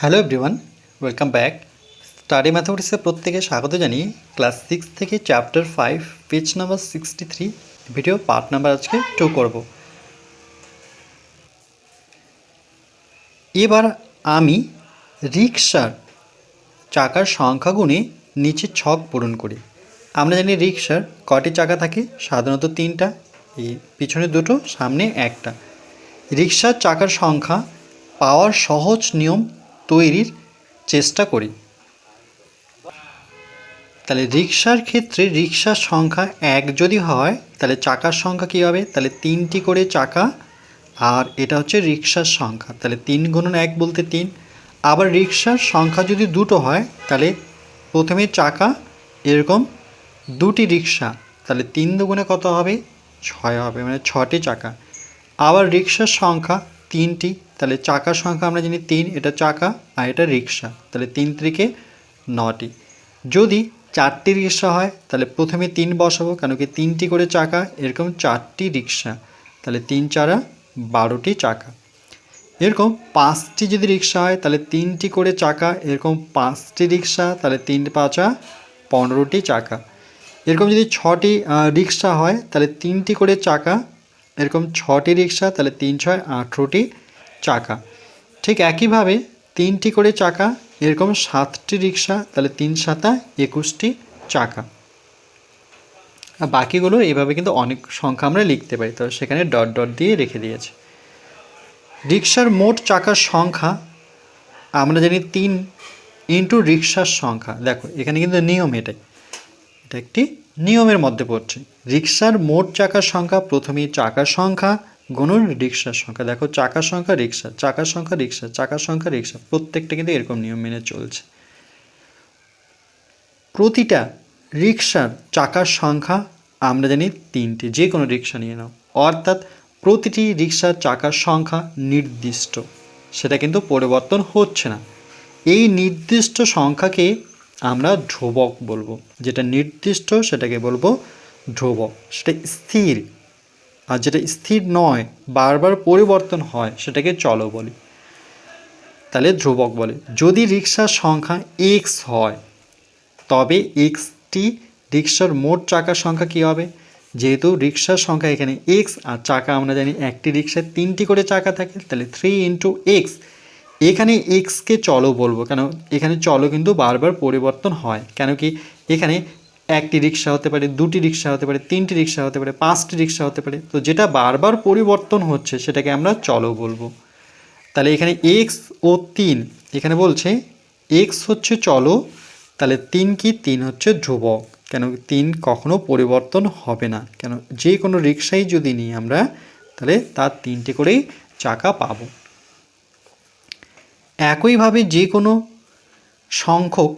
Hello everyone welcome back study ম্যাথামেটিক্সে প্রত্যেকে স্বাগত জানিয়ে ক্লাস সিক্স থেকে chapter five page number sixty three video part number আজকে two করব। এবার আমি রিক্সার চাকার সংখ্যা গুণে নিচে ছক পূরণ করি। আমরা জানি রিক্সার কটি চাকা থাকে, সাধারণত তিনটা, এই পিছনে দুটো, সামনে একটা। রিক্সার চাকার সংখ্যা পাওয়ার সহজ নিয়ম তৈরির চেষ্টা করি। তাহলে রিক্সার ক্ষেত্রে রিক্সার সংখ্যা এক যদি হয়, তাহলে চাকার সংখ্যা কী হবে? তাহলে তিনটি করে চাকা, আর এটা হচ্ছে রিক্সার সংখ্যা। তাহলে তিন গুণন এক বলতে তিন। আবার রিক্সার সংখ্যা যদি দুটো হয়, তাহলে প্রথমে চাকা, এরকম দুটি রিক্সা তাহলে তিন দুগুণে কত হবে? ছয় হবে মানে ছটি চাকা। আবার রিক্সার সংখ্যা তিনটি, তাহলে চাকার সংখ্যা আমরা জানি তিন, এটা চাকা আর এটা রিক্সা। তাহলে তিন ত্রিকে নটি। যদি চারটি রিক্সা হয়, তাহলে প্রথমে তিন বসাবো, কেন কি তিনটি করে চাকা, এরকম চারটি রিক্সা। তাহলে তিন চারা বারোটি চাকা। এরকম পাঁচটি যদি রিক্সা হয়, তাহলে তিনটি করে চাকা, এরকম পাঁচটি রিক্সা, তাহলে তিন পাঁচা পনেরোটি চাকা। এরকম যদি ছটি রিক্সা হয়, তাহলে তিনটি করে চাকা এরকম ছটি রিক্সা, তাহলে তিন, ছয় আঠেরোটি চাকা। ঠিক একইভাবে তিনটি করে চাকা, এরকম সাতটি রিক্সা, তাহলে তিন সাতা, একুশটি চাকা। আর বাকিগুলো এইভাবে কিন্তু অনেক সংখ্যা আমরা লিখতে পারি, তো সেখানে ডট ডট দিয়ে রেখে দিয়েছে। রিক্সার মোট চাকার সংখ্যা, আমরা জানি তিন ইন্টু রিক্সার সংখ্যা। দেখো, এখানে কিন্তু নিয়ম এটাই। এটা একটি নিয়মের মধ্যে পড়ছে। রিক্সার মোট চাকার সংখ্যা, প্রথমেই চাকার সংখ্যা গুণন রিক্সার সংখ্যা। দেখো, চাকার সংখ্যা রিক্সা চাকার সংখ্যা রিক্সা চাকার সংখ্যা রিক্সা প্রত্যেকটা কিন্তু এরকম নিয়ম মেনে চলছে। প্রতিটা রিক্সার চাকার সংখ্যা আমরা জানি তিনটি যে কোনো রিক্সা নিয়ে নাও। অর্থাৎ প্রতিটি রিক্সার চাকার সংখ্যা নির্দিষ্ট। সেটা কিন্তু পরিবর্তন হচ্ছে না। এই নির্দিষ্ট সংখ্যাকে আমরা ধ্রুবক বলব। যেটা নির্দিষ্ট সেটাকে বলব ধ্রুবক। সেটা স্থির। আর যেটা স্থির নয়, বারবার পরিবর্তন হয়, সেটাকে চলো বলি। তাহলে ধ্রুবক বলে, যদি রিক্সার সংখ্যা এক্স হয়, তবে এক্সটি রিক্সার মোট চাকার সংখ্যা কী হবে? যেহেতু রিক্সার সংখ্যা এখানে এক্স আর চাকা আমরা জানি একটি রিক্সায় তিনটি করে চাকা থাকে, তাহলে থ্রি ইন্টু এক্স এখানে এক্সকে চলো বলব, কেন এখানে চলো কিন্তু বারবার পরিবর্তন হয়, কেন কি এখানে একটি রিক্সা হতে পারে, দুটি রিক্সা হতে পারে, তিনটি রিক্সা হতে পারে, পাঁচটি রিক্সা হতে পারে, তো যেটা বারবার পরিবর্তন হচ্ছে সেটাকে আমরা চলো বলব। তাহলে এখানে এক্স ও তিন, এখানে বলছে এক্স হচ্ছে চলো তাহলে তিন কি তিন হচ্ছে ধ্রুবক, কেন তিন কখনো পরিবর্তন হবে না, কেন যে কোনো রিক্সাই যদি নিই আমরা, তাহলে তার তিনটে করেই চাকা পাবো। একইভাবে যে কোনো সংখ্যক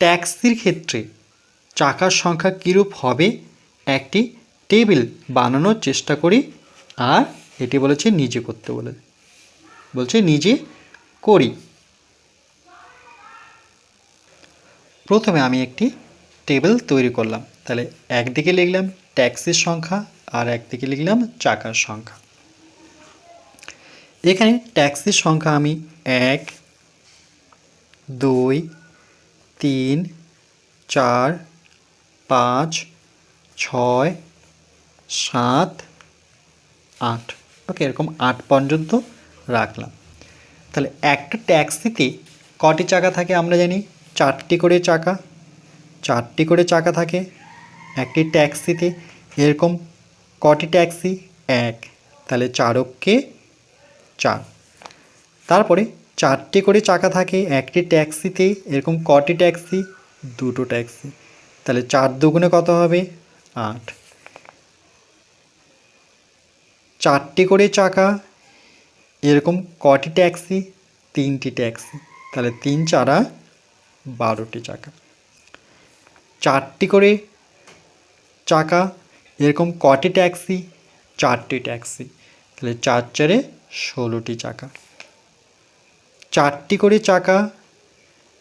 ট্যাক্সির ক্ষেত্রে চাকার সংখ্যা কীরূপ হবে, একটি টেবিল বানানোর চেষ্টা করি। আর এটি বলেছে নিজে করতে বলে, বলছে নিজে করি। প্রথমে আমি একটি টেবিল তৈরি করলাম। তাহলে একদিকে লিখলাম ট্যাক্সির সংখ্যা আর একদিকে লিখলাম চাকার সংখ্যা। এখানে ট্যাক্সির সংখ্যা আমি এক, দুই, তিন, চার, পাঁচ, ছয়, সাত, আট। ওকে, এরকম আট পর্যন্ত রাখলাম। তাহলে একটা ট্যাক্সিতে কটি চাকা থাকে আমরা জানি? চারটি করে চাকা। চারটি করে চাকা থাকে একটি ট্যাক্সিতে এরকম কটি ট্যাক্সি এক। তাহলে চারককে চার। তারপরে চারটে করে চাকা থাকে, একটি ট্যাক্সিতে, এরকম কটি ট্যাক্সি? দুটো ট্যাক্সি। তাহলে চার দুগুণে কত হবে? আট। চারটে করে চাকা, এরকম কটি ট্যাক্সি? তিনটি ট্যাক্সি। তাহলে তিন চারা বারোটি চাকা। চারটি করে চাকা, এরকম কটি ট্যাক্সি? চারটি ট্যাক্সি। তাহলে চার চারে ষোলোটি চাকা। চারটি করে চাকা,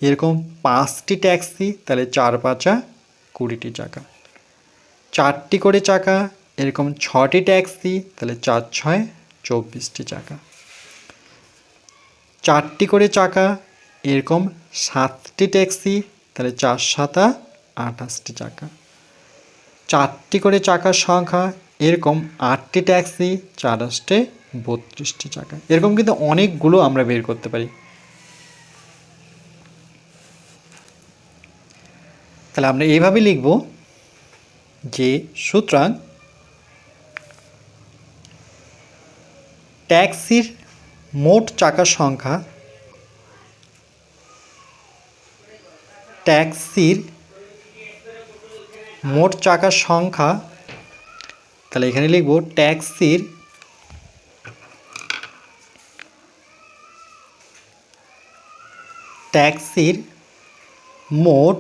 এরকম পাঁচটি ট্যাক্সি, তাহলে চার পাঁচা কুড়িটি চাকা। চারটি করে চাকা, এরকম ছটি ট্যাক্সি, তাহলে চার ছয় চব্বিশটি চাকা। চারটি করে চাকা, এরকম সাতটি ট্যাক্সি, তাহলে চার সাতা আঠাশটি চাকা। চারটি করে চাকার সংখ্যা, এরকম আটটি ট্যাক্সি, চার আষ্টে বত্রিশটি চাকা। এরকম কিন্তু অনেকগুলো আমরা বের করতে পারি। তাহলে আমরা এইভাবে লিখব যে সুতরাং ট্যাক্সির মোট চাকার সংখ্যা ট্যাক্সির মোট চাকার সংখ্যা, তাহলে এখানে লিখব ট্যাক্সির ট্যাক্সির মোট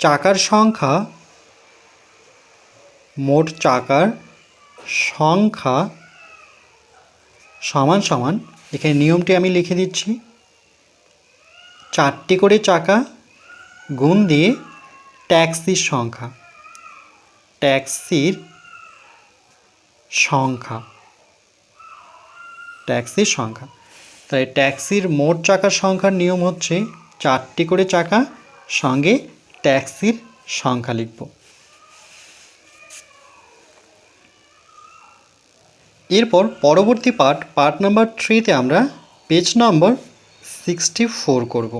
চাকার সংখ্যা, মোট চাকার সংখ্যা সমান সমান, এখানে নিয়মটি আমি লিখে দিচ্ছি। চারটি করে চাকা গুণ দিয়ে ট্যাক্সির সংখ্যা। ট্যাক্সির সংখ্যা। ট্যাক্সির সংখ্যা। তাই ট্যাক্সির মোট চাকার সংখ্যার নিয়ম হচ্ছে চারটি করে চাকা সঙ্গে ট্যাক্সির সংখ্যা লিখব। এরপর পরবর্তী পার্ট পার্ট নাম্বার থ্রিতে আমরা পেজ নম্বর সিক্সটি ফোর করব।